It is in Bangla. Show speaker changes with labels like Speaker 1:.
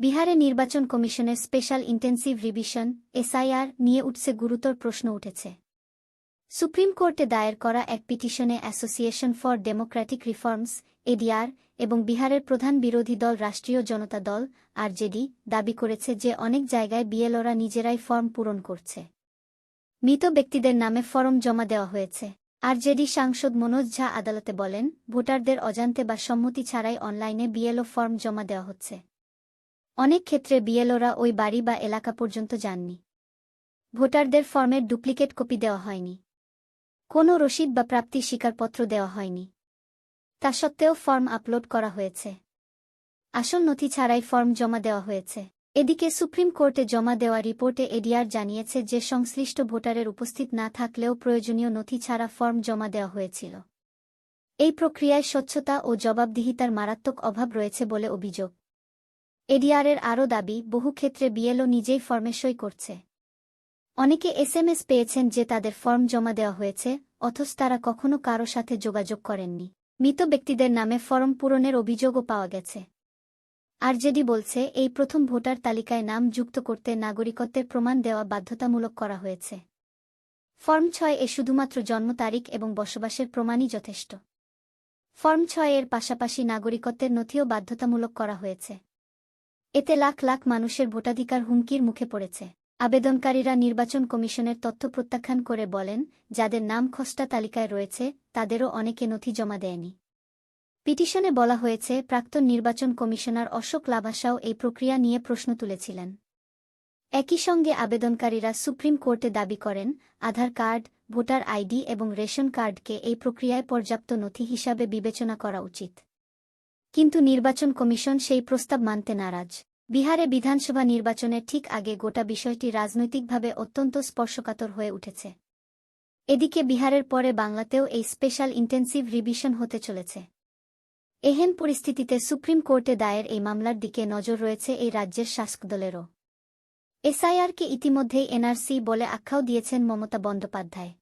Speaker 1: বিহারে নির্বাচন কমিশনের স্পেশাল ইন্টেন্সিভ রিভিশন, এসআইআর, নিয়ে উঠছে গুরুতর প্রশ্ন উঠেছে। সুপ্রিম কোর্টে দায়ের করা এক পিটিশনে association for democratic reforms, ADR, এবং বিহারের প্রধান বিরোধী দল রাষ্ট্রীয় জনতা দল, আরজেডি, দাবি করেছে যে অনেক জায়গায় বিএলওরা নিজেরাই ফর্ম পূরণ করছে। মৃত ব্যক্তিদের নামে ফরম জমা দেওয়া হয়েছে। আরজেডি সাংসদ মনোজ ঝা আদালতে বলেন, ভোটারদের অজান্তে বা সম্মতি ছাড়াই অনলাইনে বিএলও ফর্ম জমা দেওয়া হচ্ছে। অনেক ক্ষেত্রে বিএলওরা ওই বাড়ি বা এলাকা পর্যন্ত যাননি। ভোটারদের ফর্মের ডুপ্লিকেট কপি দেওয়া হয়নি। কোনো রসিদ বা প্রাপ্তির স্বীকারপত্র দেওয়া হয়নি। তা সত্ত্বেও ফর্ম আপলোড করা হয়েছে। আসল নথি ছাড়াই ফর্ম জমা দেওয়া হয়েছে। এদিকে সুপ্রিম কোর্টে জমা দেওয়া রিপোর্টে এডিআর জানিয়েছে যে সংশ্লিষ্ট ভোটারের উপস্থিত না থাকলেও প্রয়োজনীয় নথি ছাড়া ফর্ম জমা দেওয়া হয়েছিল। এই প্রক্রিয়ায় স্বচ্ছতা ও জবাবদিহিতার মারাত্মক অভাব রয়েছে বলে অভিযোগ। এডিআরের আরও দাবি, বহু ক্ষেত্রে বিএলও নিজেই ফর্মে সই করছে। অনেকে এসএমএস পেয়েছেন যে তাদের ফর্ম জমা দেওয়া হয়েছে, অথচ তারা কখনো কারও সাথে যোগাযোগ করেননি। মৃত ব্যক্তিদের নামে ফর্ম পূরণের অভিযোগও পাওয়া গেছে। আরজেডি বলছে, এই প্রথম ভোটার তালিকায় নাম যুক্ত করতে নাগরিকত্বের প্রমাণ দেওয়া বাধ্যতামূলক করা হয়েছে। ফর্ম ছয় এ শুধুমাত্র জন্ম তারিখ এবং বসবাসের প্রমাণই যথেষ্ট। ফর্ম ছয় এর পাশাপাশি নাগরিকত্বের নথিও বাধ্যতামূলক করা হয়েছে। এতে লাখ লাখ মানুষের ভোটাধিকার হুমকির মুখে পড়েছে। আবেদনকারীরা নির্বাচন কমিশনের তথ্য প্রত্যাখ্যান করে বলেন, যাদের নাম খসড়া তালিকায় রয়েছে, তাদেরও অনেকে নথি জমা দেয়নি। পিটিশনে বলা হয়েছে, প্রাক্তন নির্বাচন কমিশনার অশোক লাভাসাও এই প্রক্রিয়া নিয়ে প্রশ্ন তুলেছিলেন। একই সঙ্গে আবেদনকারীরা সুপ্রিম কোর্টে দাবি করেন, আধার কার্ড, ভোটার আইডি এবং রেশন কার্ডকে এই প্রক্রিয়ায় পর্যাপ্ত নথি হিসাবে বিবেচনা করা উচিত। কিন্তু নির্বাচন কমিশন সেই প্রস্তাব মানতে নারাজ। বিহারে বিধানসভা নির্বাচনের ঠিক আগে গোটা বিষয়টি রাজনৈতিকভাবে অত্যন্ত স্পর্শকাতর হয়ে উঠেছে। এদিকে বিহারের পরে বাংলাতেও এই স্পেশাল ইন্টেন্সিভ রিভিশন হতে চলেছে। এহেন পরিস্থিতিতে সুপ্রিম কোর্টে দায়ের এই মামলার দিকে নজর রয়েছে এই রাজ্যের শাসক দলেরও এসআইআরকে ইতিমধ্যেই এনআরসি বলে আখ্যাও দিয়েছেন মমতা বন্দ্যোপাধ্যায়।